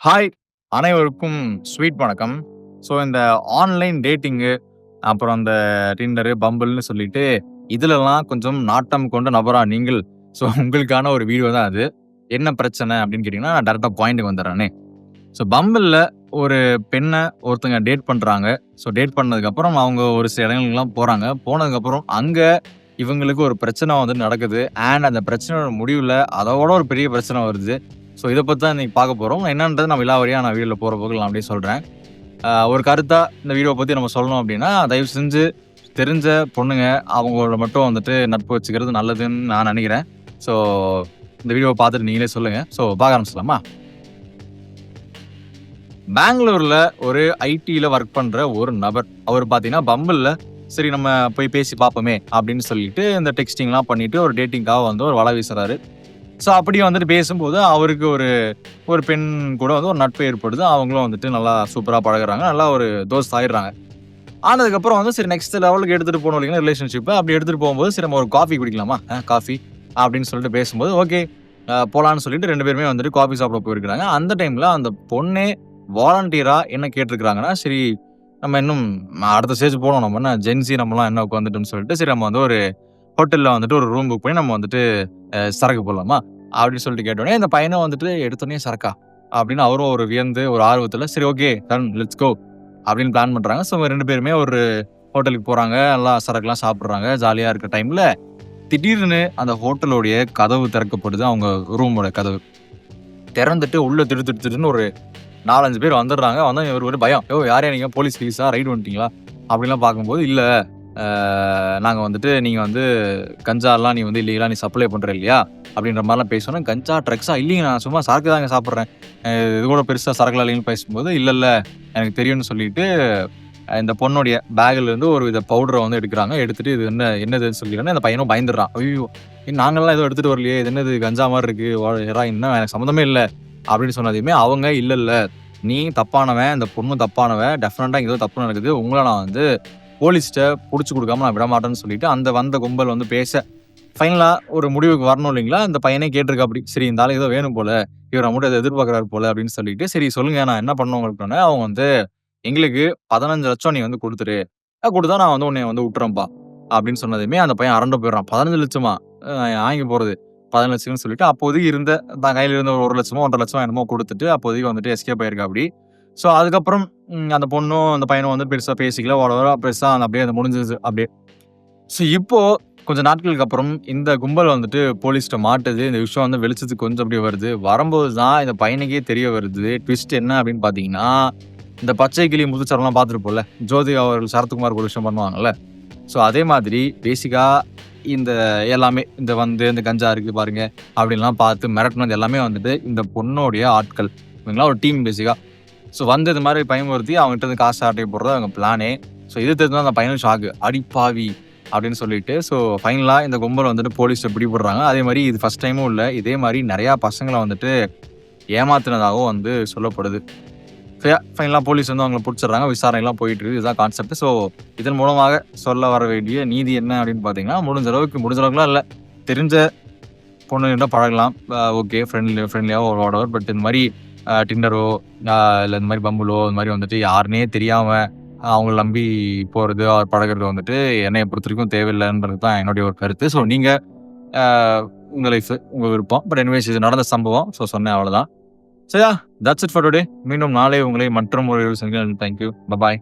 Hi! அனைவருக்கும் sweet வணக்கம். So இந்த ஆன்லைன் டேட்டிங்கு, அப்புறம் அந்த டின்னரு பம்பிள்னு சொல்லிட்டு, இதுலலாம் கொஞ்சம் நாட்டம் கொண்ட நபரா நீங்கள்? ஸோ உங்களுக்கான ஒரு வீடியோ தான் அது. என்ன பிரச்சனை அப்படின்னு கேட்டிங்கன்னா நான் டைரக்ட்டா பாயிண்ட்டுக்கு வந்துடுறேனே ஸோ பம்பிளில் ஒரு பெண்ணை ஒருத்தங்க டேட் பண்ணுறாங்க ஸோ டேட் பண்ணதுக்கப்புறம் அவங்க ஒரு சில இடங்களுக்குலாம் போகிறாங்க போனதுக்கப்புறம் அங்கே இவங்களுக்கு ஒரு பிரச்சனை வந்து நடக்குது. அண்ட் அந்த பிரச்சனையோட முடிவில் அதோட ஒரு பெரிய பிரச்சனை வருது. ஸோ இதை பற்றி தான் இன்னைக்கு பார்க்க போகிறோம் என்னன்றத நான் விலாவாரியா நான் வீடியோவில் போகிற போக்குல நான் அப்படியே சொல்கிறேன் ஒரு கருத்தாக இந்த வீடியோவை பற்றி நம்ம சொல்லணும் அப்படின்னா, தயவு செஞ்சு தெரிஞ்ச பொண்ணுங்க அவங்களோட மட்டும் வந்துட்டு நட்பு வச்சுக்கிறது நல்லதுன்னு நான் நினைக்கிறேன் ஸோ இந்த வீடியோவை பார்த்துட்டு நீங்களே சொல்லுங்கள் ஸோ பார்க்க ஆரம்பிச்சிடலாமா? பெங்களூரில் ஒரு ஐடியில் ஒர்க் பண்ணுற ஒரு நபர். அவர் பார்த்தீங்கன்னா, பம்பிளில் சரி நம்ம போய் பேசி பார்ப்போமே அப்படின்னு சொல்லிட்டு இந்த டெக்ஸ்டிங்லாம் பண்ணிவிட்டு ஒரு டேட்டிங்காக வந்து ஒரு வலை வீசுறாரு. ஸோ அப்படி வந்துட்டு பேசும்போது அவருக்கு ஒரு ஒரு பெண் கூட வந்து ஒரு நட்பு ஏற்படுது. அவங்களும் வந்துட்டு நல்லா சூப்பராக பழகுறாங்க. நல்லா ஒரு தோஸ்த் ஆயிடுறாங்க. ஆனதுக்கப்புறம் வந்து சரி நெக்ஸ்ட் லெவலுக்கு எடுத்துட்டு போகணும் இல்லைங்களா ரிலேஷன்ஷிப்பை அப்படி எடுத்துகிட்டு போகும்போது சரி நம்ம ஒரு காஃபி குடிக்கலாமா? காஃபி அப்படின்னு சொல்லிட்டு பேசும்போது, ஓகே போகலான்னு சொல்லிட்டு ரெண்டு பேருமே வந்துட்டு காஃபி சாப்பிட போயிருக்கிறாங்க அந்த டைமில் அந்த பொண்ணே வாலண்டியராக என்ன கேட்டிருக்கிறாங்கன்னா சரி நம்ம இன்னும் அடுத்த ஸ்டேஜ் போனோம் நம்ம என்ன ஜென்ஸி நம்மலாம் என்ன உட்காந்துட்டோம்னு சொல்லிட்டு, சரி நம்ம வந்து ஒரு ஹோட்டலில் வந்துட்டு ஒரு ரூம் புக் பண்ணி நம்ம வந்துட்டு சரக்கு போடலாமா? அப்படின்னு சொல்லிட்டு கேட்டோடனே இந்த பையனும் வந்துட்டு எடுத்தோடனே சரக்கா? அப்படின்னு அவரும் ஒரு வியந்து ஒரு ஆர்வத்தில் சரி ஓகே டன் லெட்ஸ் கோ அப்படின்னு பிளான் பண்ணுறாங்க ஸோ ரெண்டு பேருமே ஒரு ஹோட்டலுக்கு போகிறாங்க நல்லா சரக்குலாம் சாப்பிட்றாங்க ஜாலியாக இருக்க டைமில் திடீர்னு அந்த ஹோட்டலோடைய கதவு திறக்கப்படுது. அவங்க ரூமோட கதவு. திறந்துட்டு உள்ளே திடு திடு திடுன்னு ஒரு 4, 5 பேர் வந்துடுறாங்க. வந்தால் இவர் ஒரு பயம். யோ யாரையா நீங்கள் போலீஸ் கீலீஸா? ரைடு வந்துட்டீங்களா? அப்படிலாம் பார்க்கும்போது, இல்லை நாங்கள் வந்துட்டு நீங்கள் வந்து கஞ்சாலாம் நீ வந்து இல்லீகலாக நீ சப்ளை பண்ணுற இல்லையா? அப்படின்ற மாதிரிலாம் பேசணும் கஞ்சா, ட்ரக்ஸா? இல்லைங்க நான் சும்மா சரக்கு தாங்க சாப்பிட்றேன் இது கூட பெருசாக சரக்குலாம் இல்லைன்னு பேசும்போது, இல்லை இல்லை எனக்கு தெரியும்னு சொல்லிட்டு, இந்த பொண்ணுடைய பேக்லேருந்து ஒரு வித பவுடரை வந்து எடுக்கிறாங்க எடுத்துட்டு இது என்ன என்னதுன்னு சொல்லிட்டோனே அந்த பையனும் பயந்துடுறான். ஐயோ நாங்கலாம் எதுவும் எடுத்துகிட்டு வரலையே. இது என்னது கஞ்சா மாதிரி இருக்கு. வ ஹெராயின் எனக்கு சம்மந்தமே இல்லை அப்படின்னு சொன்னதையுமே அவங்க இல்லை இல்லை நீ தப்பானவன். இந்த பொண்ணு தப்பானவன் டெஃபினட்டாக இங்க ஏதோ தப்பு நடக்குது. உங்களை நான் வந்து போலீஸ்கிட்ட பிடிச்சி கொடுக்காம நான் விடமாட்டேன்னு சொல்லிட்டு, அந்த வந்த கும்பல் வந்து பேச, ஃபைனலாக ஒரு முடிவுக்கு வரணும் இல்லைங்களா? அந்த பையனே கேட்டிருக்காப்படி. சரி இந்த ஆளுக்கு ஏதோ வேணும் போல. இவர் அமௌண்ட் எதை எதிர்பார்க்குறாரு போல அப்படின்னு சொல்லிட்டு, சரி சொல்லுங்க நான் என்ன பண்ணுவோம் உங்களுக்குன்னோனே, அவங்க வந்து எங்களுக்கு 15,00,000 நீ வந்து கொடுத்துரு கொடுத்தா நான் வந்து உன்னைய வந்து விட்டுறேன்ப்பா. அப்படின்னு சொன்னதுமே அந்த பையன் அரண்டு போயிடுறான். பதினஞ்சு லட்சமா வாங்கி போகிறது பதினஞ்சு லட்சம்னு சொல்லிட்டு அப்போதைக்கு இருந்த தான் கையில் இருந்த ஒரு 1,00,000மோ 1,50,000 என்னமோ கொடுத்துட்டு அப்போதைக்கு வந்துட்டு எஸ்கேப் ஆயிருக்காப்படி. ஸோ அதுக்கப்புறம் அந்த பொண்ணும் அந்த பையனும் வந்து பெருசாக பேசிக்கல. பெருசாக அந்த அப்படியே அது முடிஞ்சுது அப்படியே. ஸோ இப்போது கொஞ்ச நாட்களுக்கு அப்புறம் இந்த கும்பல் வந்துட்டு போலீஸ்கிட்ட மாட்டுது. இந்த விஷயம் வந்து வெளிச்சத்துக்கு கொஞ்சம் அப்படியே வருது. வரும்போது தான் இந்த பையனுக்கே தெரிய வருது. ட்விஸ்ட் என்ன அப்படின்னு பார்த்தீங்கன்னா, இந்த பச்சை கிளி முத்துச்சரம்லாம் பார்த்துருப்போம்ல. ஜோதி அவர்கள் சரத்குமார் ஒரு விஷயம் பண்ணுவாங்கல்ல. ஸோ அதே மாதிரி பேசிக்காக இந்த எல்லாமே இந்த வந்து இந்த கஞ்சா இருக்குது பாருங்க. அப்படின்லாம் பார்த்து மிரட்டினது எல்லாமே வந்துட்டு இந்த பொண்ணோடைய ஆட்கள். இவங்கலாம் ஒரு டீம் பேசிக்காக ஸோ வந்து இது மாதிரி பயமுறுத்தி அவங்ககிட்ட இருந்து காசு ஆட்டை போடுறது அவங்க பிளானே. ஸோ இது தெரிஞ்சால் அந்த பையனும் ஷாக்கு. அடிப்பாவி! அப்படின்னு சொல்லிட்டு, ஸோ ஃபைனலாக இந்த கும்பல் வந்துட்டு போலீஸை பிடிபடுறாங்க. அதே மாதிரி இது ஃபஸ்ட் டைமும் இல்லை இதே மாதிரி நிறையா பசங்களை வந்துட்டு ஏமாத்தினதாகவும் வந்து சொல்லப்படுது. ஃபைனலாக போலீஸ் வந்து அவங்கள பிடிச்சிடுறாங்க விசாரணைலாம் போயிட்டு இருக்கு. இதுதான் கான்செப்ட். ஸோ இதன் மூலமாக சொல்ல வர வேண்டிய நீதி என்ன அப்படின்னு பார்த்தீங்கன்னா, முடிஞ்ச அளவுக்கு முடிஞ்ச அளவுக்குலாம் இல்லை தெரிஞ்ச பொண்ணுகிட்ட பழகலாம். ஓகே ஃப்ரெண்ட்லி ஃப்ரெண்ட்லியாக ஒரு வாட்டெவர். பட் இந்த மாதிரி டின்னரோ இல்லை இந்த மாதிரி பம்புலோ இந்த மாதிரி வந்துட்டு யாருன்னே தெரியாமல் அவங்கள நம்பி போகிறது அவர் பழகுறது வந்துட்டு பொறுத்த பொறுத்தவரைக்கும் தேவையில்லைன்றது தான் என்னுடைய ஒரு கருத்து. ஸோ நீங்கள் உங்கள் லைஃப் உங்கள் விருப்பம். பட் எனிவேஸ் இது நடந்த சம்பவம். ஸோ சொன்னேன் அவ்வளோதான். சரியா தட்ஸ் இட் ஃபார் டுடே. மீண்டும் நாளை உங்களை மற்றும் ஒரு சந்திக்கிறேன். Thank you. பாய்.